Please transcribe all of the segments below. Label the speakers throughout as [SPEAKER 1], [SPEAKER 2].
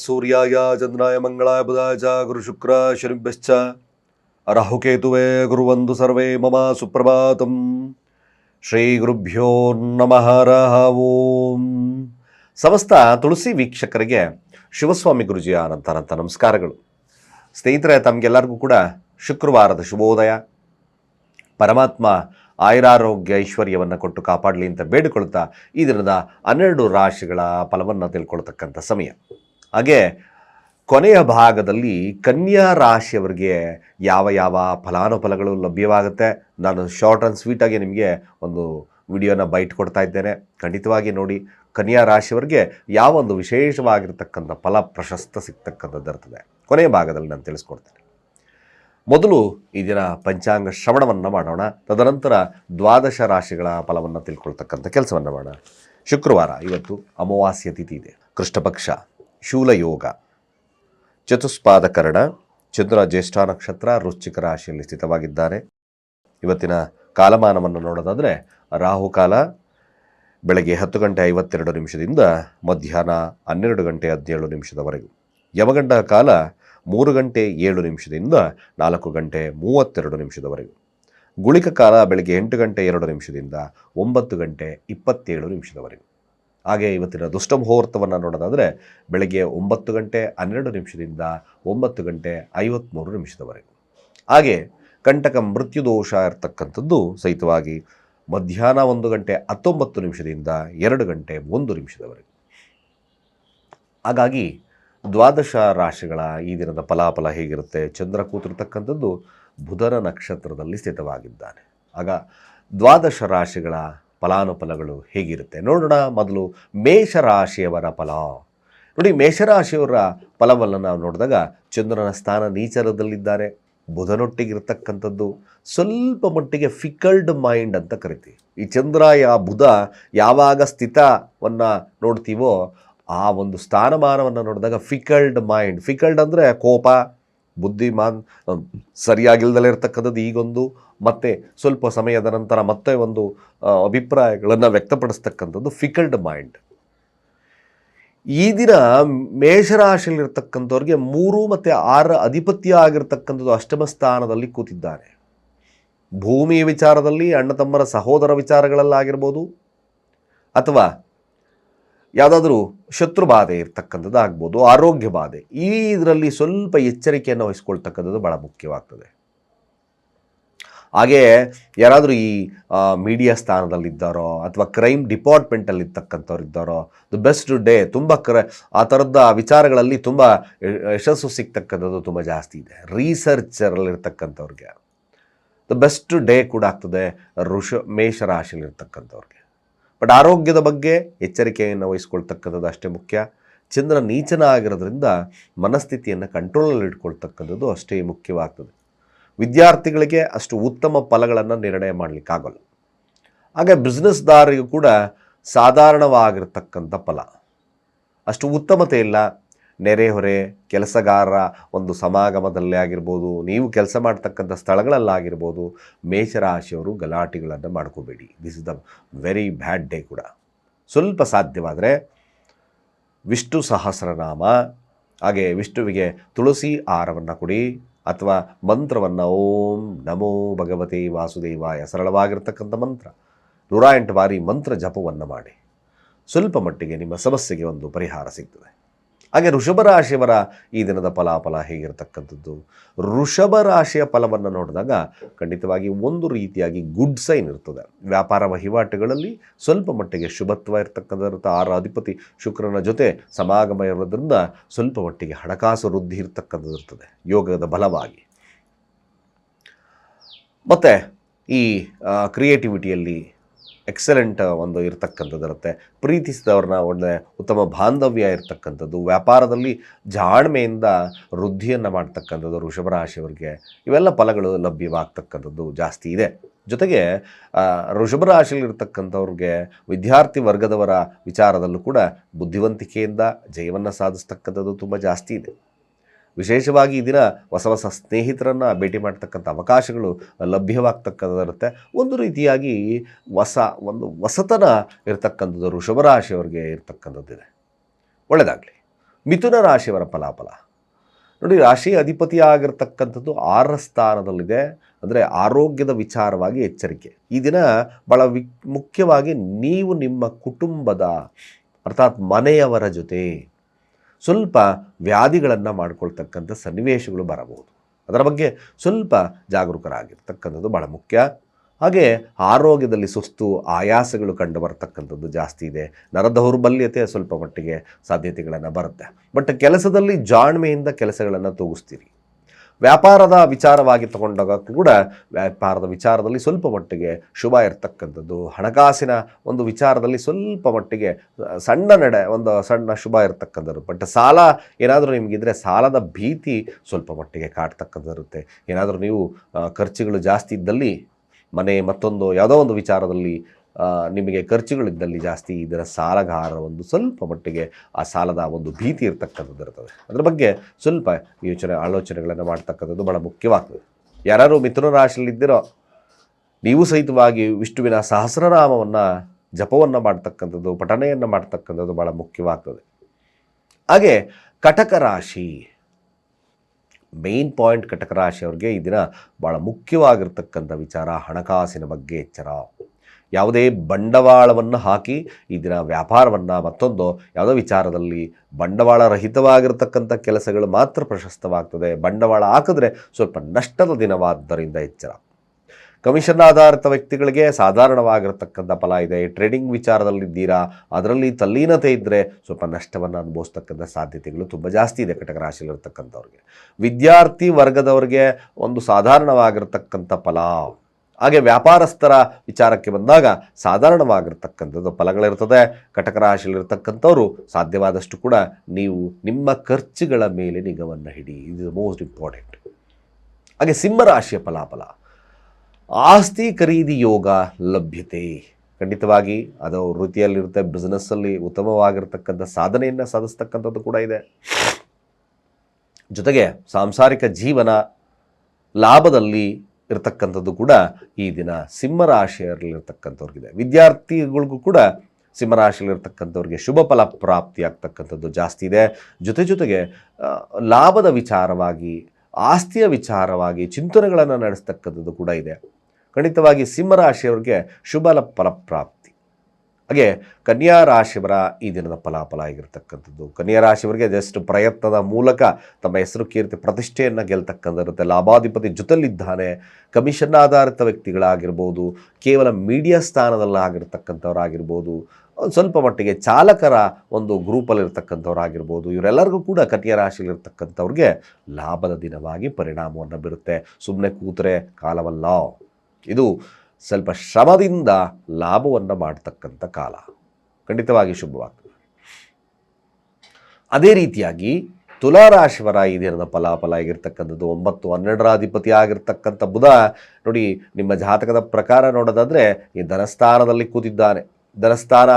[SPEAKER 1] ಸೂರ್ಯಾಯ ಚಂದ್ರಾಯ ಮಂಗಳಾಯ ಬುಧಾಯ ಚ ಗುರು ಶುಕ್ರ ಶನಿಭ್ಯಶ್ಚ ರಾಹುಕೇತುವೆ ಗುರುವಂದು ಸರ್ವೇ ಮಮ ಸುಪ್ರಭಾತಂ ಶ್ರೀ ಗುರುಭ್ಯೋ ನಮಃ ರಾಹವೋಂ ಸಮಸ್ತ ತುಳಸಿ ವೀಕ್ಷಕರಿಗೆ ಶಿವಸ್ವಾಮಿ ಗುರುಜಿಯ ಅನಂತನಂತ ನಮಸ್ಕಾರಗಳು. ಸ್ನೇಹಿತರೆ, ತಮಗೆಲ್ಲರಿಗೂ ಕೂಡ ಶುಕ್ರವಾರದ ಶುಭೋದಯ. ಪರಮಾತ್ಮ ಆಯುರಾರೋಗ್ಯ ಐಶ್ವರ್ಯವನ್ನು ಕೊಟ್ಟು ಕಾಪಾಡಲಿ ಅಂತ ಬೇಡಿಕೊಳ್ತಾ ಈ ದಿನದ ಹನ್ನೆರಡು ರಾಶಿಗಳ ಫಲವನ್ನು ತಿಳ್ಕೊಳ್ತಕ್ಕಂಥ ಸಮಯ. ಹಾಗೆ ಕೊನೆಯ ಭಾಗದಲ್ಲಿ ಕನ್ಯಾ ರಾಶಿಯವರಿಗೆ ಯಾವ ಯಾವ ಫಲಾನುಫಲಗಳು ಲಭ್ಯವಾಗುತ್ತೆ. ನಾನು ಶಾರ್ಟ್ ಆ್ಯಂಡ್ ಸ್ವೀಟಾಗಿ ನಿಮಗೆ ಒಂದು ವಿಡಿಯೋನ ಬೈಟ್ ಕೊಡ್ತಾ ಇದ್ದೇನೆ. ಖಂಡಿತವಾಗಿ ನೋಡಿ, ಕನ್ಯಾ ರಾಶಿಯವರಿಗೆ ಯಾವ ಒಂದು ವಿಶೇಷವಾಗಿರ್ತಕ್ಕಂಥ ಫಲ ಪ್ರಶಸ್ತ ಸಿಗ್ತಕ್ಕಂಥದ್ದು ಇರ್ತದೆ. ಕೊನೆಯ ಭಾಗದಲ್ಲಿ ನಾನು ತಿಳಿಸ್ಕೊಡ್ತೇನೆ. ಮೊದಲು ಈ ದಿನ ಪಂಚಾಂಗ ಶ್ರವಣವನ್ನು ಮಾಡೋಣ. ತದನಂತರ ದ್ವಾದಶ ರಾಶಿಗಳ ಫಲವನ್ನು ತಿಳ್ಕೊಳ್ತಕ್ಕಂಥ ಕೆಲಸವನ್ನು ಮಾಡೋಣ. ಶುಕ್ರವಾರ ಇವತ್ತು ಅಮಾವಾಸ್ಯ ತಿಥಿ ಇದೆ. ಕೃಷ್ಣಪಕ್ಷ, ಶೂಲಯೋಗ ಚತುಷ್ಪಾದ ಕರಣ ಚಂದ್ರ ಜ್ಯೇಷ್ಠ ನಕ್ಷತ್ರ ರುಚಿಕ ರಾಶಿಯಲ್ಲಿ ಸ್ಥಿತವಾಗಿದ್ದಾರೆ. ಇವತ್ತಿನ ಕಾಲಮಾನವನ್ನು ನೋಡೋದಾದರೆ ರಾಹುಕಾಲ ಬೆಳಗ್ಗೆ ಹತ್ತು ಗಂಟೆ ಐವತ್ತೆರಡು ನಿಮಿಷದಿಂದ ಮಧ್ಯಾಹ್ನ ಹನ್ನೆರಡು ಗಂಟೆ ಹದಿನೇಳು ನಿಮಿಷದವರೆಗೂ. ಯಮಗಂಡ ಕಾಲ ಮೂರು ಗಂಟೆ ಏಳು ನಿಮಿಷದಿಂದ ನಾಲ್ಕು ಗಂಟೆ ಮೂವತ್ತೆರಡು ನಿಮಿಷದವರೆಗೂ. ಗುಳಿಕ ಕಾಲ ಬೆಳಗ್ಗೆ ಎಂಟು ಗಂಟೆ ಎರಡು ನಿಮಿಷದಿಂದ ಒಂಬತ್ತು ಗಂಟೆ ಇಪ್ಪತ್ತೇಳು ನಿಮಿಷದವರೆಗೂ. ಹಾಗೆ ಇವತ್ತಿನ ದುಷ್ಟ ಮುಹೂರ್ತವನ್ನು ನೋಡೋದಾದರೆ ಬೆಳಗ್ಗೆ ಒಂಬತ್ತು ಗಂಟೆ ಹನ್ನೆರಡು ನಿಮಿಷದಿಂದ ಒಂಬತ್ತು ಗಂಟೆ ಐವತ್ತ್ಮೂರು ನಿಮಿಷದವರೆಗೆ. ಹಾಗೆ ಕಂಟಕ ಮೃತ್ಯು ದೋಷ ಇರತಕ್ಕಂಥದ್ದು ಸಹಿತವಾಗಿ ಮಧ್ಯಾಹ್ನ ಒಂದು ಗಂಟೆ ಹತ್ತೊಂಬತ್ತು ನಿಮಿಷದಿಂದ ಎರಡು ಗಂಟೆ ಒಂದು ನಿಮಿಷದವರೆಗೆ. ಹಾಗಾಗಿ ದ್ವಾದಶ ರಾಶಿಗಳ ಈ ದಿನದ ಫಲಾಫಲ ಹೇಗಿರುತ್ತೆ? ಚಂದ್ರ ಕೂತಿರ್ತಕ್ಕಂಥದ್ದು ಬುಧನ ನಕ್ಷತ್ರದಲ್ಲಿ ಸ್ಥಿತವಾಗಿದ್ದಾನೆ. ಆಗ ದ್ವಾದಶ ರಾಶಿಗಳ ಫಲಾನುಫಲಗಳು ಹೇಗಿರುತ್ತೆ? ನೋಡೋಣ ಮೊದಲು ಮೇಷರಾಶಿಯವರ ಫಲ. ನೋಡಿ, ಮೇಷರಾಶಿಯವರ ಫಲವನ್ನು ನಾವು ನೋಡಿದಾಗ ಚಂದ್ರನ ಸ್ಥಾನ ನೀಚರದಲ್ಲಿದ್ದಾರೆ. ಬುಧನೊಟ್ಟಿಗಿರ್ತಕ್ಕಂಥದ್ದು ಸ್ವಲ್ಪ ಮಟ್ಟಿಗೆ ಫಿಕಲ್ಡ್ ಮೈಂಡ್ ಅಂತ ಕರಿತೀವಿ. ಈ ಚಂದ್ರ, ಯಾ ಬುಧ ಯಾವಾಗ ಸ್ಥಿತವನ್ನು ನೋಡ್ತೀವೋ ಆ ಒಂದು ಸ್ಥಾನಮಾನವನ್ನು ನೋಡಿದಾಗ ಫಿಕಲ್ಡ್ ಮೈಂಡ್, ಫಿಕಲ್ಡ್ ಅಂದರೆ ಕೋಪ, ಬುದ್ಧಿಮಾನ್ ಸರಿಯಾಗಿಲ್ದಲೇ ಇರ್ತಕ್ಕಂಥದ್ದು ಈಗೊಂದು, ಮತ್ತೆ ಸ್ವಲ್ಪ ಸಮಯದ ನಂತರ ಮತ್ತೆ ಒಂದು ಅಭಿಪ್ರಾಯಗಳನ್ನು ವ್ಯಕ್ತಪಡಿಸ್ತಕ್ಕಂಥದ್ದು ಫಿಕಲ್ಡ್ ಮೈಂಡ್. ಈ ದಿನ ಮೇಷರಾಶಿಯಲ್ಲಿರ್ತಕ್ಕಂಥವ್ರಿಗೆ ಮೂರು ಮತ್ತು ಆರ ಅಧಿಪತ್ಯ ಆಗಿರ್ತಕ್ಕಂಥದ್ದು ಅಷ್ಟಮ ಸ್ಥಾನದಲ್ಲಿ ಕೂತಿದ್ದಾರೆ. ಭೂಮಿಯ ವಿಚಾರದಲ್ಲಿ ಅಣ್ಣ ತಮ್ಮರ ಸಹೋದರ ವಿಚಾರಗಳಲ್ಲಾಗಿರ್ಬೋದು, ಅಥವಾ ಯಾವುದಾದ್ರೂ ಶತ್ರು ಬಾಧೆ ಇರ್ತಕ್ಕಂಥದ್ದು ಆಗ್ಬೋದು, ಆರೋಗ್ಯ ಬಾಧೆ, ಈ ಇದರಲ್ಲಿ ಸ್ವಲ್ಪ ಎಚ್ಚರಿಕೆಯನ್ನು ವಹಿಸ್ಕೊಳ್ತಕ್ಕಂಥದ್ದು ಭಾಳ ಮುಖ್ಯವಾಗ್ತದೆ. ಹಾಗೆ ಯಾರಾದರೂ ಈ ಮೀಡಿಯಾ ಸ್ಥಾನದಲ್ಲಿದ್ದಾರೋ ಅಥವಾ ಕ್ರೈಮ್ ಡಿಪಾರ್ಟ್ಮೆಂಟಲ್ಲಿ ಇರ್ತಕ್ಕಂಥವ್ರು ಇದ್ದಾರೋ ದ ಬೆಸ್ಟ್ ಡೇ ತುಂಬ ಕ್ರ, ಆ ಥರದ ವಿಚಾರಗಳಲ್ಲಿ ತುಂಬ ಯಶಸ್ಸು ಸಿಗ್ತಕ್ಕಂಥದ್ದು ತುಂಬ ಜಾಸ್ತಿ ಇದೆ. ರೀಸರ್ಚರಲ್ಲಿರ್ತಕ್ಕಂಥವ್ರಿಗೆ. ದ ಬೆಸ್ಟ್ ಡೇ ಕೂಡ ಆಗ್ತದೆ ಋಷ ಮೇಷರಾಶಿಯಲ್ಲಿರ್ತಕ್ಕಂಥವ್ರಿಗೆ ಬಟ್ ಆರೋಗ್ಯದ ಬಗ್ಗೆ ಎಚ್ಚರಿಕೆಯನ್ನು ವಹಿಸ್ಕೊಳ್ತಕ್ಕಂಥದ್ದು ಅಷ್ಟೇ ಮುಖ್ಯ. ಚಂದ್ರ ನೀಚನ ಆಗಿರೋದ್ರಿಂದ ಮನಸ್ಥಿತಿಯನ್ನು ಕಂಟ್ರೋಲಲ್ಲಿ ಇಟ್ಕೊಳ್ತಕ್ಕಂಥದ್ದು ಅಷ್ಟೇ ಮುಖ್ಯವಾಗ್ತದೆ. ವಿದ್ಯಾರ್ಥಿಗಳಿಗೆ ಅಷ್ಟು ಉತ್ತಮ ಫಲಗಳನ್ನು ನಿರ್ಣಯ ಮಾಡಲಿಕ್ಕಾಗಲ್ಲ. ಹಾಗೆ ಬಿಸ್ನೆಸ್ದಾರರಿಗೂ ಕೂಡ ಸಾಧಾರಣವಾಗಿರ್ತಕ್ಕಂಥ ಫಲ. ಅಷ್ಟು ಉತ್ತಮತೆ ಇಲ್ಲ. ನೆರೆಹೊರೆ ಕೆಲಸಗಾರರ ಒಂದು ಸಮಾಗಮದಲ್ಲೇ ಆಗಿರ್ಬೋದು, ನೀವು ಕೆಲಸ ಮಾಡ್ತಕ್ಕಂಥ ಸ್ಥಳಗಳಲ್ಲಾಗಿರ್ಬೋದು, ಮೇಷರಾಶಿಯವರು ಗಲಾಟೆಗಳನ್ನು ಮಾಡ್ಕೋಬೇಡಿ. This is the very bad day ಕೂಡ. ಸ್ವಲ್ಪ ಸಾಧ್ಯವಾದರೆ ವಿಷ್ಣು ಸಹಸ್ರನಾಮ, ಹಾಗೆ ವಿಷ್ಣುವಿಗೆ ತುಳಸಿ ಆಹಾರವನ್ನು ಕೊಡಿ, ಅಥವಾ ಮಂತ್ರವನ್ನು ಓಂ ನಮೋ ಭಗವತೆ ವಾಸುದೇವಾಯ ಸರಳವಾಗಿರ್ತಕ್ಕಂಥ ಮಂತ್ರ. ನೂರ ಎಂಟು ಬಾರಿ ಮಂತ್ರ ಜಪವನ್ನು ಮಾಡಿ. ಸ್ವಲ್ಪ ಮಟ್ಟಿಗೆ ನಿಮ್ಮ ಸಮಸ್ಯೆಗೆ ಒಂದು ಪರಿಹಾರ ಸಿಗ್ತದೆ. ಹಾಗೆ ರಾಶಿಯವರ ಈ ದಿನದ ಫಲಾಫಲ ಹೇಗಿರತಕ್ಕಂಥದ್ದು? ಋಷಭ ರಾಶಿಯ ಫಲವನ್ನು ನೋಡಿದಾಗ ಖಂಡಿತವಾಗಿ ಒಂದು ರೀತಿಯಾಗಿ ಗುಡ್ ಸೈನ್ ಇರ್ತದೆ. ವ್ಯಾಪಾರ ವಹಿವಾಟುಗಳಲ್ಲಿ ಸ್ವಲ್ಪ ಮಟ್ಟಿಗೆ ಶುಭತ್ವ ಇರ್ತಕ್ಕಂಥ ಆರ ಅಧಿಪತಿ ಶುಕ್ರನ ಜೊತೆ ಸಮಾಗಮ ಇರೋದ್ರಿಂದ ಸ್ವಲ್ಪ ಮಟ್ಟಿಗೆ ಹಣಕಾಸು ವೃದ್ಧಿ ಇರ್ತಕ್ಕಂಥದ್ದು ಇರ್ತದೆ, ಯೋಗದ ಬಲವಾಗಿ. ಮತ್ತು ಈ ಕ್ರಿಯೇಟಿವಿಟಿಯಲ್ಲಿ ಎಕ್ಸಲೆಂಟ್ ಒಂದು ಇರ್ತಕ್ಕಂಥದ್ದು ಇರುತ್ತೆ. ಪ್ರೀತಿಸಿದವ್ರನ್ನ ಒಳ್ಳೆ ಉತ್ತಮ ಬಾಂಧವ್ಯ ಇರತಕ್ಕಂಥದ್ದು ವ್ಯಾಪಾರದಲ್ಲಿ ಜಾಣ್ಮೆಯಿಂದ ವೃದ್ಧಿಯನ್ನು ಮಾಡ್ತಕ್ಕಂಥದ್ದು ವೃಷಭ ರಾಶಿಯವರಿಗೆ ಇವೆಲ್ಲ ಫಲಗಳು ಲಭ್ಯವಾಗ್ತಕ್ಕಂಥದ್ದು ಜಾಸ್ತಿ ಇದೆ. ಜೊತೆಗೆ ಆ, ವೃಷಭ ರಾಶಿಯಲ್ಲಿರ್ತಕ್ಕಂಥವ್ರಿಗೆ ವಿದ್ಯಾರ್ಥಿ ವರ್ಗದವರ ವಿಚಾರದಲ್ಲೂ ಕೂಡ ಬುದ್ಧಿವಂತಿಕೆಯಿಂದ ಜಯವನ್ನು ಸಾಧಿಸ್ತಕ್ಕಂಥದ್ದು ತುಂಬ ಜಾಸ್ತಿ ಇದೆ. ವಿಶೇಷವಾಗಿ ಈ ದಿನ ಹೊಸ ಹೊಸ ಸ್ನೇಹಿತರನ್ನು ಭೇಟಿ ಮಾಡ್ತಕ್ಕಂಥ ಅವಕಾಶಗಳು ಲಭ್ಯವಾಗ್ತಕ್ಕಂಥದ್ದಿರುತ್ತೆ. ಒಂದು ರೀತಿಯಾಗಿ ಹೊಸ ಒಂದು ಹೊಸತನ ಇರತಕ್ಕಂಥದ್ದು ಋಷಭರಾಶಿಯವರಿಗೆ ಇರತಕ್ಕಂಥದ್ದಿದೆ. ಒಳ್ಳೆಯದಾಗಲಿ ಮಿಥುನ ರಾಶಿಯವರ ಫಲಾಫಲ. ನೋಡಿ, ರಾಶಿ ಅಧಿಪತಿಯಾಗಿರ್ತಕ್ಕಂಥದ್ದು ಆರ ಸ್ಥಾನದಲ್ಲಿದೆ. ಅಂದರೆ ಆರೋಗ್ಯದ ವಿಚಾರವಾಗಿ ಎಚ್ಚರಿಕೆ. ಈ ದಿನ ಭಾಳ ವಿ, ಮುಖ್ಯವಾಗಿ ನೀವು ನಿಮ್ಮ ಕುಟುಂಬದ, ಅರ್ಥಾತ್ ಮನೆಯವರ ಜೊತೆ ಸ್ವಲ್ಪ ವ್ಯಾಧಿಗಳನ್ನು ಮಾಡಿಕೊಳ್ತಕ್ಕಂಥ ಸನ್ನಿವೇಶಗಳು ಬರಬಹುದು. ಅದರ ಬಗ್ಗೆ ಸ್ವಲ್ಪ ಜಾಗರೂಕರಾಗಿರ್ತಕ್ಕಂಥದ್ದು ಬಹಳ ಮುಖ್ಯ. ಹಾಗೆ ಆರೋಗ್ಯದಲ್ಲಿ ಸುಸ್ತು, ಆಯಾಸಗಳು ಕಂಡು ಬರತಕ್ಕಂಥದ್ದು ಜಾಸ್ತಿ ಇದೆ. ನರ ದೌರ್ಬಲ್ಯತೆ ಸ್ವಲ್ಪ ಮಟ್ಟಿಗೆ ಸಾಧ್ಯತೆಗಳನ್ನು ಬರುತ್ತೆ. ಬಟ್ ಕೆಲಸದಲ್ಲಿ ಜಾಣ್ಮೆಯಿಂದ ಕೆಲಸಗಳನ್ನು ತೂಗಿಸ್ತೀರಿ. ವ್ಯಾಪಾರದ ವಿಚಾರವಾಗಿ ತಗೊಂಡಾಗ ಕೂಡ ವ್ಯಾಪಾರದ ವಿಚಾರದಲ್ಲಿ ಸ್ವಲ್ಪ ಮಟ್ಟಿಗೆ ಶುಭ ಇರತಕ್ಕಂಥದ್ದು. ಹಣಕಾಸಿನ ಒಂದು ವಿಚಾರದಲ್ಲಿ ಸ್ವಲ್ಪ ಮಟ್ಟಿಗೆ ಸಣ್ಣ ನಡೆ, ಒಂದು ಸಣ್ಣ ಶುಭ ಇರತಕ್ಕಂಥದ್ದು. ಬಟ್ ಸಾಲ ಏನಾದರೂ ನಿಮಗಿದ್ರೆ ಸಾಲದ ಭೀತಿ ಸ್ವಲ್ಪ ಮಟ್ಟಿಗೆ ಕಾಡ್ತಕ್ಕಂಥದ್ದಿರುತ್ತೆ. ಏನಾದರೂ ನೀವು ಖರ್ಚುಗಳು ಜಾಸ್ತಿ ಇದ್ದಲ್ಲಿ ಮನೆ ಮತ್ತೊಂದು ಯಾವುದೋ ಒಂದು ವಿಚಾರದಲ್ಲಿ ನಿಮಗೆ ಖರ್ಚುಗಳಿದ್ದಲ್ಲಿ ಜಾಸ್ತಿ ಇದರ ಸಾಲಗಾರ ಒಂದು ಸ್ವಲ್ಪ ಮಟ್ಟಿಗೆ ಆ ಸಾಲದ ಒಂದು ಭೀತಿ ಇರತಕ್ಕಂಥದ್ದು ಇರ್ತದೆ. ಅದ್ರ ಬಗ್ಗೆ ಸ್ವಲ್ಪ ಯೋಚನೆ, ಆಲೋಚನೆಗಳನ್ನು ಮಾಡ್ತಕ್ಕಂಥದ್ದು ಭಾಳ ಮುಖ್ಯವಾಗ್ತದೆ. ಯಾರು ಮಿಥುನ ರಾಶಿಯಲ್ಲಿದ್ದಿರೋ, ನೀವು ಸಹಿತವಾಗಿ ವಿಷ್ಣುವಿನ ಸಹಸ್ರನಾಮವನ್ನು ಜಪವನ್ನು ಮಾಡ್ತಕ್ಕಂಥದ್ದು, ಪಠಣೆಯನ್ನು ಮಾಡ್ತಕ್ಕಂಥದ್ದು ಭಾಳ ಮುಖ್ಯವಾಗ್ತದೆ. ಹಾಗೆ ಕಟಕ ರಾಶಿ, ಮೇನ್ ಪಾಯಿಂಟ್ ಕಟಕ ರಾಶಿಯವ್ರಿಗೆ ಈ ದಿನ ಭಾಳ ಮುಖ್ಯವಾಗಿರ್ತಕ್ಕಂಥ ವಿಚಾರ ಹಣಕಾಸಿನ ಬಗ್ಗೆ ಎಚ್ಚರ. ಯಾವುದೇ ಬಂಡವಾಳವನ್ನು ಹಾಕಿ ಈ ದಿನ ವ್ಯಾಪಾರವನ್ನು ಮತ್ತೊಂದು ಯಾವುದೋ ವಿಚಾರದಲ್ಲಿ ಬಂಡವಾಳ ರಹಿತವಾಗಿರತಕ್ಕಂಥ ಕೆಲಸಗಳು ಮಾತ್ರ ಪ್ರಶಸ್ತವಾಗ್ತದೆ. ಬಂಡವಾಳ ಹಾಕಿದ್ರೆ ಸ್ವಲ್ಪ ನಷ್ಟದ ದಿನವಾದ್ದರಿಂದ ಎಚ್ಚರ. ಕಮಿಷನ್ ಆಧಾರಿತ ವ್ಯಕ್ತಿಗಳಿಗೆ ಸಾಧಾರಣವಾಗಿರತಕ್ಕಂಥ ಫಲ ಇದೆ. ಟ್ರೇಡಿಂಗ್ ವಿಚಾರದಲ್ಲಿದ್ದೀರಾ ಅದರಲ್ಲಿ ತಲ್ಲೀನತೆ ಇದ್ದರೆ ಸ್ವಲ್ಪ ನಷ್ಟವನ್ನು ಅನುಭವಿಸ್ತಕ್ಕಂಥ ಸಾಧ್ಯತೆಗಳು ತುಂಬ ಜಾಸ್ತಿ ಇದೆ ಕಟಕ ರಾಶಿಯಲ್ಲಿರ್ತಕ್ಕಂಥವ್ರಿಗೆ. ವಿದ್ಯಾರ್ಥಿ ವರ್ಗದವರಿಗೆ ಒಂದು ಸಾಧಾರಣವಾಗಿರ್ತಕ್ಕಂಥ ಫಲ. ಹಾಗೆ ವ್ಯಾಪಾರಸ್ಥರ ವಿಚಾರಕ್ಕೆ ಬಂದಾಗ ಸಾಧಾರಣವಾಗಿರ್ತಕ್ಕಂಥದ್ದು ಫಲಗಳಿರ್ತದೆ ರಾಶಿಯಲ್ಲಿರ್ತಕ್ಕಂಥವ್ರು ಸಾಧ್ಯವಾದಷ್ಟು ಕೂಡ ನೀವು ನಿಮ್ಮ ಖರ್ಚುಗಳ ಮೇಲೆ ನಿಗವನ್ನು ಹಿಡಿ. ಇದು ಮೋಸ್ಟ್ ಇಂಪಾರ್ಟೆಂಟ್ ಹಾಗೆ ಸಿಂಹರಾಶಿಯ ಫಲಾಫಲ. ಆಸ್ತಿ ಖರೀದಿ ಯೋಗ ಲಭ್ಯತೆ. ಖಂಡಿತವಾಗಿ ಅದು ವೃತ್ತಿಯಲ್ಲಿರುತ್ತೆ ಬಿಸ್ನೆಸ್ಸಲ್ಲಿ ಉತ್ತಮವಾಗಿರ್ತಕ್ಕಂಥ ಸಾಧನೆಯನ್ನು ಸಾಧಿಸ್ತಕ್ಕಂಥದ್ದು ಕೂಡ ಇದೆ. ಜೊತೆಗೆ ಸಾಂಸಾರಿಕ ಜೀವನ ಲಾಭದಲ್ಲಿ ಇರತಕ್ಕಂಥದ್ದು ಕೂಡ ಈ ದಿನ ಸಿಂಹರಾಶಿಯಲ್ಲಿರ್ತಕ್ಕಂಥವ್ರಿಗಿದೆ ವಿದ್ಯಾರ್ಥಿಗಳಿಗೂ ಕೂಡ ಸಿಂಹರಾಶಿಯಲ್ಲಿರ್ತಕ್ಕಂಥವ್ರಿಗೆ ಶುಭ ಫಲ ಪ್ರಾಪ್ತಿ ಆಗ್ತಕ್ಕಂಥದ್ದು ಜಾಸ್ತಿ ಇದೆ. ಜೊತೆ ಜೊತೆಗೆ ಲಾಭದ ವಿಚಾರವಾಗಿ, ಆಸ್ತಿಯ ವಿಚಾರವಾಗಿ ಚಿಂತನೆಗಳನ್ನು ನಡೆಸ್ತಕ್ಕಂಥದ್ದು ಕೂಡ ಇದೆ. ಖಂಡಿತವಾಗಿ ಸಿಂಹರಾಶಿಯವ್ರಿಗೆ ಶುಭ ಫಲಪ್ರಾಪ್ತಿ ಹಾಗೆ ಕನ್ಯಾ ರಾಶಿಯವರ ಈ ದಿನದ ಫಲಾಫಲ ಆಗಿರ್ತಕ್ಕಂಥದ್ದು. ಕನ್ಯಾ ರಾಶಿಯವರಿಗೆ ಜಸ್ಟ್ ಪ್ರಯತ್ನದ ಮೂಲಕ ತಮ್ಮ ಹೆಸರು ಕೀರ್ತಿ ಪ್ರತಿಷ್ಠೆಯನ್ನು ಗೆಲ್ತಕ್ಕಂಥಿರುತ್ತೆ ಲಾಭಾಧಿಪತಿ ಜೊತೆಲಿದ್ದಾನೆ ಕಮಿಷನ್ ಆಧಾರಿತ ವ್ಯಕ್ತಿಗಳಾಗಿರ್ಬೋದು, ಕೇವಲ ಮೀಡಿಯಾ ಸ್ಥಾನದಲ್ಲಾಗಿರ್ತಕ್ಕಂಥವ್ರಾಗಿರ್ಬೋದು ಸ್ವಲ್ಪ ಮಟ್ಟಿಗೆ ಚಾಲಕರ ಒಂದು ಗ್ರೂಪಲ್ಲಿರ್ತಕ್ಕಂಥವ್ರಾಗಿರ್ಬೋದು, ಇವರೆಲ್ಲರಿಗೂ ಕೂಡ ಕನ್ಯಾ ರಾಶಿಯಲ್ಲಿರ್ತಕ್ಕಂಥವ್ರಿಗೆ ಲಾಭದ ದಿನವಾಗಿ ಪರಿಣಾಮವನ್ನು ಬೀರುತ್ತೆ. ಸುಮ್ಮನೆ ಕೂತರೆ ಕಾಲವಲ್ಲ. ಇದು ಸ್ವಲ್ಪ ಶ್ರಮದಿಂದ ಲಾಭವನ್ನು ಮಾಡ್ತಕ್ಕಂಥ ಕಾಲ. ಖಂಡಿತವಾಗಿ ಶುಭವಾಗ್ತದೆ. ಅದೇ ರೀತಿಯಾಗಿ ತುಲಾರಾಶಿವರ ಈ ದಿನದ ಫಲಾಫಲ ಆಗಿರ್ತಕ್ಕಂಥದ್ದು? ಒಂಬತ್ತು, ಹನ್ನೆರಡರ ಅಧಿಪತಿ ಆಗಿರ್ತಕ್ಕಂಥ ಬುಧ ನೋಡಿ, ನಿಮ್ಮ ಜಾತಕದ ಪ್ರಕಾರ ನೋಡೋದಾದರೆ, ಈ ಧನಸ್ಥಾನದಲ್ಲಿ ಕೂತಿದ್ದಾನೆ. ಧನಸ್ಥಾನ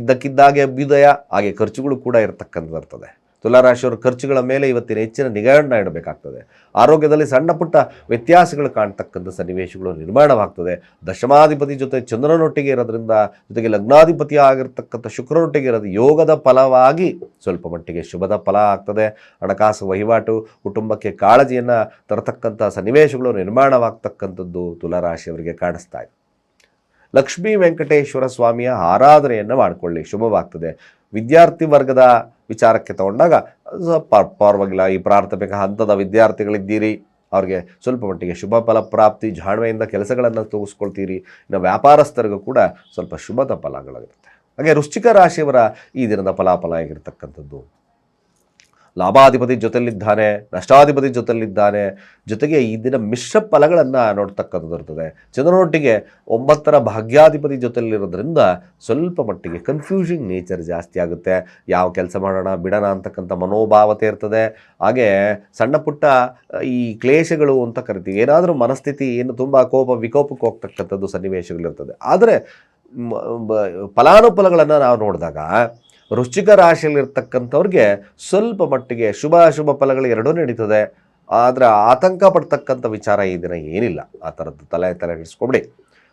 [SPEAKER 1] ಇದ್ದಕ್ಕಿದ್ದಾಗೆ ಅಭ್ಯುದಯ, ಹಾಗೆ ಖರ್ಚುಗಳು ಕೂಡ ಇರತಕ್ಕಂಥದ್ದು ಇರ್ತದೆ. ತುಲಾರಾಶಿಯವರ ಖರ್ಚುಗಳ ಮೇಲೆ ಇವತ್ತಿನ ಹೆಚ್ಚಿನ ನಿಗಾವನ್ನು ಇಡಬೇಕಾಗ್ತದೆ. ಆರೋಗ್ಯದಲ್ಲಿ ಸಣ್ಣ ಪುಟ್ಟ ವ್ಯತ್ಯಾಸಗಳು ಕಾಣ್ತಕ್ಕಂಥ ಸನ್ನಿವೇಶಗಳು ನಿರ್ಮಾಣವಾಗ್ತದೆ. ದಶಮಾಧಿಪತಿ ಜೊತೆ ಚಂದ್ರನೊಟ್ಟಿಗೆ ಇರೋದ್ರಿಂದ ಜೊತೆಗೆ ಲಗ್ನಾಧಿಪತಿ ಆಗಿರ್ತಕ್ಕಂಥ ಶುಕ್ರನೊಟ್ಟಿಗೆ ಇರೋದು ಯೋಗದ ಫಲವಾಗಿ ಸ್ವಲ್ಪ ಮಟ್ಟಿಗೆ ಶುಭದ ಫಲ ಆಗ್ತದೆ. ಹಣಕಾಸು ವಹಿವಾಟು, ಕುಟುಂಬಕ್ಕೆ ಕಾಳಜಿಯನ್ನು ತರತಕ್ಕಂಥ ಸನ್ನಿವೇಶಗಳು ನಿರ್ಮಾಣವಾಗ್ತಕ್ಕಂಥದ್ದು ತುಲಾರಾಶಿಯವರಿಗೆ ಕಾಣಿಸ್ತಾ ಇದೆ. ಲಕ್ಷ್ಮೀ ವೆಂಕಟೇಶ್ವರ ಸ್ವಾಮಿಯ ಆರಾಧನೆಯನ್ನು ಮಾಡಿಕೊಳ್ಳಿ. ಶುಭವಾಗ್ತದೆ. ವಿದ್ಯಾರ್ಥಿ ವರ್ಗದ ವಿಚಾರಕ್ಕೆ ತಗೊಂಡಾಗ ಪರವಾಗಿಲ್ಲ. ಈ ಪ್ರಾಥಮಿಕ ಹಂತದ ವಿದ್ಯಾರ್ಥಿಗಳಿದ್ದೀರಿ. ಅವ್ರಿಗೆ ಸ್ವಲ್ಪ ಮಟ್ಟಿಗೆ ಶುಭ ಫಲ ಪ್ರಾಪ್ತಿ, ಜಾಣ್ಮೆಯಿಂದ ಕೆಲಸಗಳನ್ನು ತೋರಿಸ್ಕೊಳ್ತೀರಿ. ಇನ್ನು ವ್ಯಾಪಾರಸ್ಥರಿಗೂ ಕೂಡ ಸ್ವಲ್ಪ ಶುಭದ ಫಲಗಳಾಗಿರುತ್ತೆ ಹಾಗೆ ವೃಶ್ಚಿಕ ರಾಶಿಯವರ ಈ ದಿನದ ಫಲಾಫಲ ಆಗಿರ್ತಕ್ಕಂಥದ್ದು. ಲಾಭಾಧಿಪತಿ ಜೊತೆಲಿದ್ದಾನೆ ನಷ್ಟಾಧಿಪತಿ ಜೊತೆಲಿದ್ದಾನೆ ಜೊತೆಗೆ ಈ ದಿನ ಮಿಶ್ರ ಫಲಗಳನ್ನು ನೋಡ್ತಕ್ಕಂಥದ್ದು ಇರ್ತದೆ. ಚಂದ್ರನೊಟ್ಟಿಗೆ ಒಂಬತ್ತರ ಭಾಗ್ಯಾಧಿಪತಿ ಜೊತೆಲಿರೋದ್ರಿಂದ ಸ್ವಲ್ಪ ಮಟ್ಟಿಗೆ ಕನ್ಫ್ಯೂಷನ್ ನೇಚರ್ ಜಾಸ್ತಿ ಆಗುತ್ತೆ. ಯಾವ ಕೆಲಸ ಮಾಡೋಣ, ಬಿಡೋಣ ಅಂತಕ್ಕಂಥ ಮನೋಭಾವತೆ ಇರ್ತದೆ. ಹಾಗೆ ಸಣ್ಣ ಪುಟ್ಟ ಈ ಕ್ಲೇಶಗಳು ಅಂತ ಕರಿತೀವಿ. ಏನಾದರೂ ಮನಸ್ಥಿತಿ, ಏನು ತುಂಬ ಕೋಪ, ವಿಕೋಪಕ್ಕೆ ಹೋಗ್ತಕ್ಕಂಥದ್ದು ಸನ್ನಿವೇಶಗಳಿರ್ತದೆ. ಆದರೆ ಫಲಾನುಫಲಗಳನ್ನು ನಾವು ನೋಡಿದಾಗ ವೃಶ್ಚಿಕ ರಾಶಿಯಲ್ಲಿರ್ತಕ್ಕಂಥವ್ರಿಗೆ ಸ್ವಲ್ಪ ಮಟ್ಟಿಗೆ ಶುಭ ಅಶುಭ ಫಲಗಳು ಎರಡೂ ನಡೀತದೆ ಆದರೆ ಆತಂಕ ಪಡ್ತಕ್ಕಂಥ ವಿಚಾರ ಈ ದಿನ ಏನಿಲ್ಲ. ಆ ಥರದ್ದು ತಲೆ ತಲೆ ಹಿಡಿಸ್ಕೊಬಿಡಿ.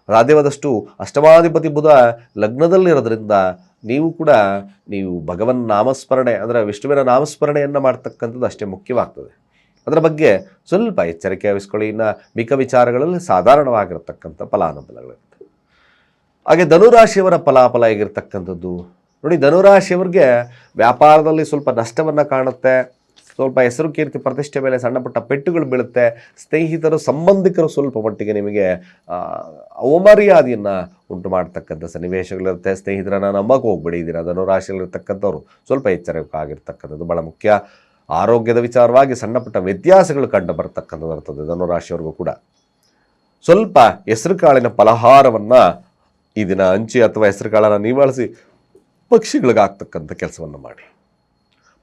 [SPEAKER 1] ಸಾಧ್ಯವಾದಷ್ಟು ಅಷ್ಟಮಾಧಿಪತಿ ಬುಧ ಲಗ್ನದಲ್ಲಿರೋದ್ರಿಂದ ನೀವು ಕೂಡ ನೀವು ಭಗವನ್ ನಾಮಸ್ಮರಣೆ, ಅಂದರೆ ವಿಷ್ಣುವಿನ ನಾಮಸ್ಮರಣೆಯನ್ನು ಮಾಡ್ತಕ್ಕಂಥದ್ದು ಅಷ್ಟೇ ಮುಖ್ಯವಾಗ್ತದೆ. ಅದರ ಬಗ್ಗೆ ಸ್ವಲ್ಪ ಎಚ್ಚರಿಕೆ ವಹಿಸ್ಕೊಳ್ಳಿ. ಇನ್ನು ಮಿಕ್ಕ ವಿಚಾರಗಳಲ್ಲಿ ಸಾಧಾರಣವಾಗಿರತಕ್ಕಂಥ ಫಲಾನುಫಲಗಳಿರುತ್ತೆ ಹಾಗೆ ಧನುರಾಶಿಯವರ ಫಲಾಫಲ ಹೇಗಿರ್ತಕ್ಕಂಥದ್ದು? ನೋಡಿ ಧನುರಾಶಿಯವ್ರಿಗೆ ವ್ಯಾಪಾರದಲ್ಲಿ ಸ್ವಲ್ಪ ನಷ್ಟವನ್ನು ಕಾಣುತ್ತೆ. ಸ್ವಲ್ಪ ಹೆಸರು ಕೀರ್ತಿ ಪ್ರತಿಷ್ಠೆ ಮೇಲೆ ಸಣ್ಣ ಪುಟ್ಟ ಪೆಟ್ಟುಗಳು ಬೀಳುತ್ತೆ. ಸ್ನೇಹಿತರು, ಸಂಬಂಧಿಕರು ಸ್ವಲ್ಪ ಮಟ್ಟಿಗೆ ನಿಮಗೆ ಅವಮರ್ಯಾದೆಯನ್ನು ಉಂಟು ಮಾಡ್ತಕ್ಕಂಥ ಸನ್ನಿವೇಶಗಳಿರುತ್ತೆ. ಸ್ನೇಹಿತರನ್ನು ನಂಬಕ್ಕೆ ಹೋಗ್ಬೇಡಿ. ಇದೀರ, ಧನುರಾಶಿಯಲ್ಲಿರ್ತಕ್ಕಂಥವ್ರು ಸ್ವಲ್ಪ ಎಚ್ಚರಿಕಾಗಿರ್ತಕ್ಕಂಥದ್ದು ಭಾಳ ಮುಖ್ಯ. ಆರೋಗ್ಯದ ವಿಚಾರವಾಗಿ ಸಣ್ಣ ಪುಟ್ಟ ವ್ಯತ್ಯಾಸಗಳು ಕಂಡು ಬರ್ತಕ್ಕಂಥದ್ದು ಇರ್ತದೆ ಧನುರಾಶಿಯವ್ರಿಗೂ ಕೂಡ. ಸ್ವಲ್ಪ ಹೆಸರು ಕಾಳಿನ ಫಲಹಾರವನ್ನು ಈ ದಿನ ಹಂಚಿ ಅಥವಾ ಹೆಸರು ಕಾಳನ್ನು ನೀವಾಳಿಸಿ ಪಕ್ಷಿಗಳಿಗೆ ಆಗ್ತಕ್ಕಂಥ ಕೆಲಸವನ್ನು ಮಾಡಿ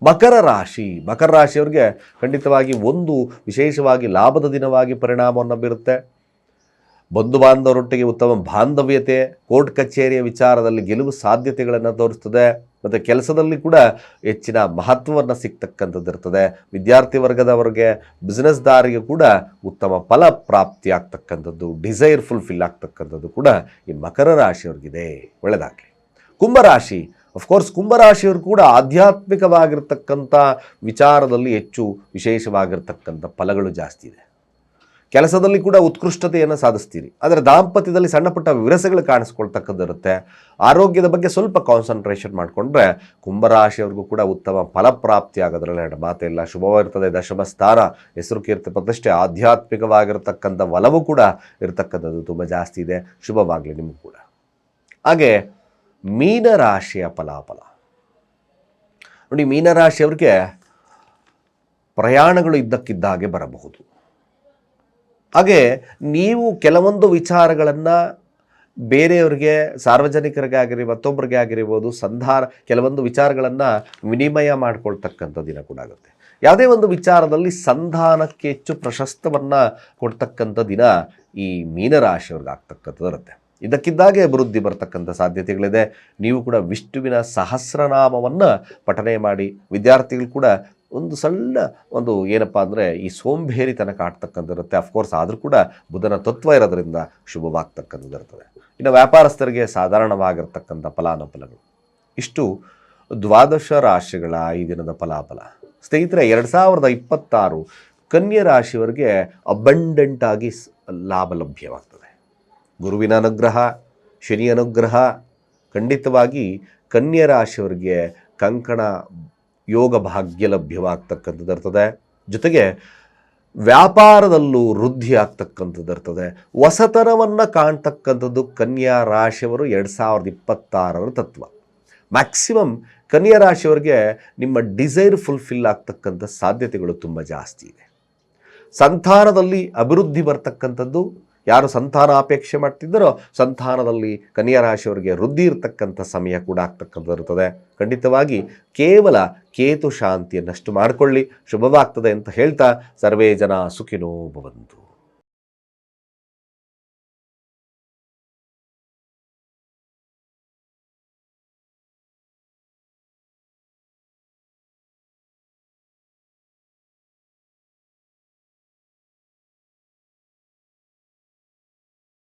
[SPEAKER 1] ಮಕರ ರಾಶಿ, ಮಕರ ರಾಶಿಯವ್ರಿಗೆ ಖಂಡಿತವಾಗಿ ಒಂದು ವಿಶೇಷವಾಗಿ ಲಾಭದ ದಿನವಾಗಿ ಪರಿಣಾಮವನ್ನು ಬೀರುತ್ತೆ. ಬಂಧು ಬಾಂಧವರೊಟ್ಟಿಗೆ ಉತ್ತಮ ಬಾಂಧವ್ಯತೆ, ಕೋರ್ಟ್ ಕಚೇರಿಯ ವಿಚಾರದಲ್ಲಿ ಗೆಲುವು ಸಾಧ್ಯತೆಗಳನ್ನು ತೋರಿಸ್ತದೆ. ಮತ್ತು ಕೆಲಸದಲ್ಲಿ ಕೂಡ ಹೆಚ್ಚಿನ ಮಹತ್ವವನ್ನು ಸಿಗ್ತಕ್ಕಂಥದ್ದು ಇರ್ತದೆ. ವಿದ್ಯಾರ್ಥಿ ವರ್ಗದವರಿಗೆ ಬಿಸ್ನೆಸ್ದಾರಿಗೆ ಕೂಡ ಉತ್ತಮ ಫಲ ಪ್ರಾಪ್ತಿ ಆಗ್ತಕ್ಕಂಥದ್ದು ಡಿಸೈರ್ ಫುಲ್ಫಿಲ್ ಆಗ್ತಕ್ಕಂಥದ್ದು ಕೂಡ ಈ ಮಕರ ರಾಶಿಯವ್ರಿಗಿದೆ. ಒಳ್ಳೆಯದಾಗಲಿ ಕುಂಭರಾಶಿ. ಅಫ್ಕೋರ್ಸ್ ಕುಂಭರಾಶಿಯವರು ಕೂಡ ಆಧ್ಯಾತ್ಮಿಕವಾಗಿರ್ತಕ್ಕಂಥ ವಿಚಾರದಲ್ಲಿ ಹೆಚ್ಚು ವಿಶೇಷವಾಗಿರ್ತಕ್ಕಂಥ ಫಲಗಳು ಜಾಸ್ತಿ ಇದೆ. ಕೆಲಸದಲ್ಲಿ ಕೂಡ ಉತ್ಕೃಷ್ಟತೆಯನ್ನು ಸಾಧಿಸ್ತೀರಿ. ಆದರೆ ದಾಂಪತ್ಯದಲ್ಲಿ ಸಣ್ಣಪುಟ್ಟ ವಿರಸಗಳು ಕಾಣಿಸ್ಕೊಳ್ತಕ್ಕಂಥದ್ದಿರುತ್ತೆ ಆರೋಗ್ಯದ ಬಗ್ಗೆ ಸ್ವಲ್ಪ ಕಾನ್ಸಂಟ್ರೇಷನ್ ಮಾಡಿಕೊಂಡ್ರೆ ಕುಂಭರಾಶಿಯವ್ರಿಗೂ ಕೂಡ ಉತ್ತಮ ಫಲಪ್ರಾಪ್ತಿ ಆಗೋದ್ರಲ್ಲಿ ಎರಡು ಮಾತಿಲ್ಲ ಶುಭವಾಗಿರ್ತದೆ ದಶಮ ಸ್ಥಾನ ಹೆಸರು ಕೀರ್ತಿ ಪ್ರತಿಷ್ಠೆ, ಆಧ್ಯಾತ್ಮಿಕವಾಗಿರ್ತಕ್ಕಂಥ ಒಲವು ಕೂಡ ಇರತಕ್ಕಂಥದ್ದು ತುಂಬ ಜಾಸ್ತಿ ಇದೆ. ಶುಭವಾಗಲಿ ನಿಮಗೂ ಕೂಡ. ಹಾಗೆ ಮೀನರಾಶಿಯ ಫಲಾಫಲ. ನೋಡಿ, ಮೀನರಾಶಿಯವ್ರಿಗೆ ಪ್ರಯಾಣಗಳು ಇದ್ದಕ್ಕಿದ್ದ ಹಾಗೆ ಬರಬಹುದು. ಹಾಗೆ ನೀವು ಕೆಲವೊಂದು ವಿಚಾರಗಳನ್ನು ಬೇರೆಯವರಿಗೆ, ಸಾರ್ವಜನಿಕರಿಗೆ ಆಗಿರಿ ಮತ್ತೊಬ್ಬರಿಗೆ ಆಗಿರ್ಬೋದು ಸಂಧಾರ ಕೆಲವೊಂದು ವಿಚಾರಗಳನ್ನು ವಿನಿಮಯ ಮಾಡಿಕೊಳ್ತಕ್ಕಂಥ ದಿನ ಕೂಡ ಆಗುತ್ತೆ. ಯಾವುದೇ ಒಂದು ವಿಚಾರದಲ್ಲಿ ಸಂಧಾನಕ್ಕೆ ಹೆಚ್ಚು ಪ್ರಶಸ್ತವನ್ನು ಕೊಡ್ತಕ್ಕಂಥ ದಿನ ಈ ಮೀನರಾಶಿಯವ್ರಿಗೆ ಆಗ್ತಕ್ಕಂಥದ್ದು ಇರುತ್ತೆ. ಇದಕ್ಕಿದ್ದಾಗೆ ಅಭಿವೃದ್ಧಿ ಬರ್ತಕ್ಕಂಥ ಸಾಧ್ಯತೆಗಳಿದೆ. ನೀವು ಕೂಡ ವಿಷ್ಣುವಿನ ಸಹಸ್ರನಾಮವನ್ನು ಪಠನೆ ಮಾಡಿ ವಿದ್ಯಾರ್ಥಿಗಳು ಕೂಡ ಒಂದು ಸಣ್ಣ ಒಂದು ಏನಪ್ಪ ಅಂದರೆ ಈ ಸೋಂಬೇರಿತನ ಕಾಡ್ತಕ್ಕಂಥ ಇರುತ್ತೆ ಅಫ್ಕೋರ್ಸ್ ಆದರೂ ಕೂಡ ಬುಧನ ತತ್ವ ಇರೋದರಿಂದ ಶುಭವಾಗ್ತಕ್ಕಂಥದ್ದು ಇರ್ತದೆ. ಇನ್ನು ವ್ಯಾಪಾರಸ್ಥರಿಗೆ ಸಾಧಾರಣವಾಗಿರ್ತಕ್ಕಂಥ ಫಲಾನುಫಲಗಳು. ಇಷ್ಟು ದ್ವಾದಶ ರಾಶಿಗಳ ಈ ದಿನದ ಫಲಾಫಲ. ಸ್ನೇಹಿತರೆ, ಎರಡು ಸಾವಿರದ ಇಪ್ಪತ್ತಾರು ಕನ್ಯಾ ರಾಶಿಯವರಿಗೆ ಅಬಂಡೆಂಟಾಗಿ ಲಾಭ ಲಭ್ಯವಾಗ್ತದೆ. ಗುರುವಿನ ಅನುಗ್ರಹ ಶನಿ ಅನುಗ್ರಹ, ಖಂಡಿತವಾಗಿ ಕನ್ಯಾ ರಾಶಿಯವರಿಗೆ ಕಂಕಣ ಯೋಗ ಭಾಗ್ಯ ಲಭ್ಯವಾಗ್ತಕ್ಕಂಥದ್ದು ಇರ್ತದೆ. ಜೊತೆಗೆ ವ್ಯಾಪಾರದಲ್ಲೂ ವೃದ್ಧಿ ಆಗ್ತಕ್ಕಂಥದ್ದು ಇರ್ತದೆ. ಹೊಸತನವನ್ನು ಕಾಣ್ತಕ್ಕಂಥದ್ದು ಕನ್ಯಾ ರಾಶಿಯವರು ಎರಡು ಸಾವಿರದ ಇಪ್ಪತ್ತಾರರ ತತ್ವ. ಮ್ಯಾಕ್ಸಿಮಮ್ ಕನ್ಯಾ ರಾಶಿಯವರಿಗೆ ನಿಮ್ಮ ಡಿಸೈರ್ ಫುಲ್ಫಿಲ್ ಆಗ್ತಕ್ಕಂಥ ಸಾಧ್ಯತೆಗಳು ತುಂಬ ಜಾಸ್ತಿ ಇದೆ. ಸಂತಾನದಲ್ಲಿ ಅಭಿವೃದ್ಧಿ ಬರ್ತಕ್ಕಂಥದ್ದು ಯಾರು ಸಂತಾನ ಅಪೇಕ್ಷೆ ಮಾಡ್ತಿದ್ದರೋ ಸಂತಾನದಲ್ಲಿ ಕನ್ಯಾ ರಾಶಿಯವರಿಗೆ ವೃದ್ಧಿ ಇರತಕ್ಕಂಥ ಸಮಯ ಕೂಡ ಆಗ್ತಕ್ಕಂಥ ಇರ್ತದೆ ಖಂಡಿತವಾಗಿ ಕೇವಲ ಕೇತು ಶಾಂತಿಯನ್ನಷ್ಟು ಮಾಡಿಕೊಳ್ಳಿ. ಶುಭವಾಗ್ತದೆ ಅಂತ ಹೇಳ್ತಾ ಸರ್ವೇ ಜನ ಸುಖಿನೋ ಭವಂತು.